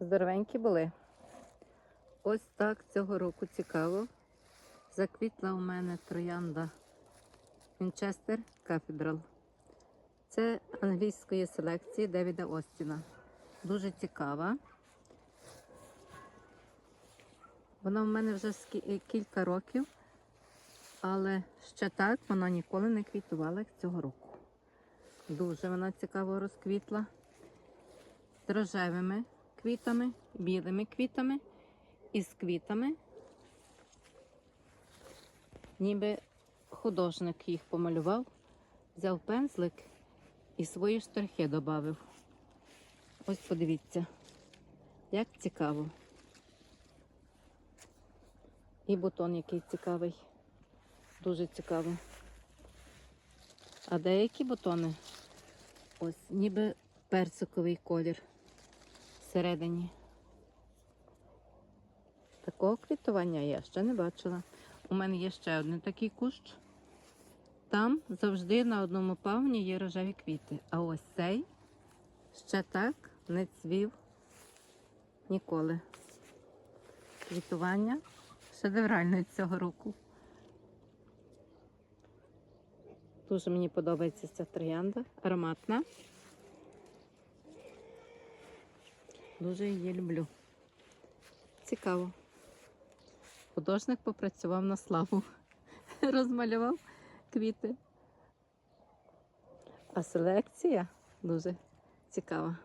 Здоровенькі були. Ось так цього року цікаво. Заквітла у мене троянда Вінчестер Кафедрал. Це англійської селекції Девіда Остіна. Дуже цікава. Вона в мене вже кілька років, але ще так вона ніколи не квітувала як цього року. Дуже вона цікаво розквітла. З рожевими квітами, білими квітами і з квітами. Ніби художник їх помалював, взяв пензлик і свої штрихи додав. Ось подивіться, як цікаво. І бутон який цікавий. Дуже цікаво. А деякі бутони ось ніби персиковий колір всередині. Такого квітування я ще не бачила. У мене є ще один такий кущ. Там завжди на одному павні є рожеві квіти. А ось цей ще так не цвів ніколи. Квітування шедевральне цього року. Дуже мені подобається ця троянда, ароматна. Дуже її люблю. Цікаво. Художник попрацював на славу, розмалював квіти. А селекція дуже цікава.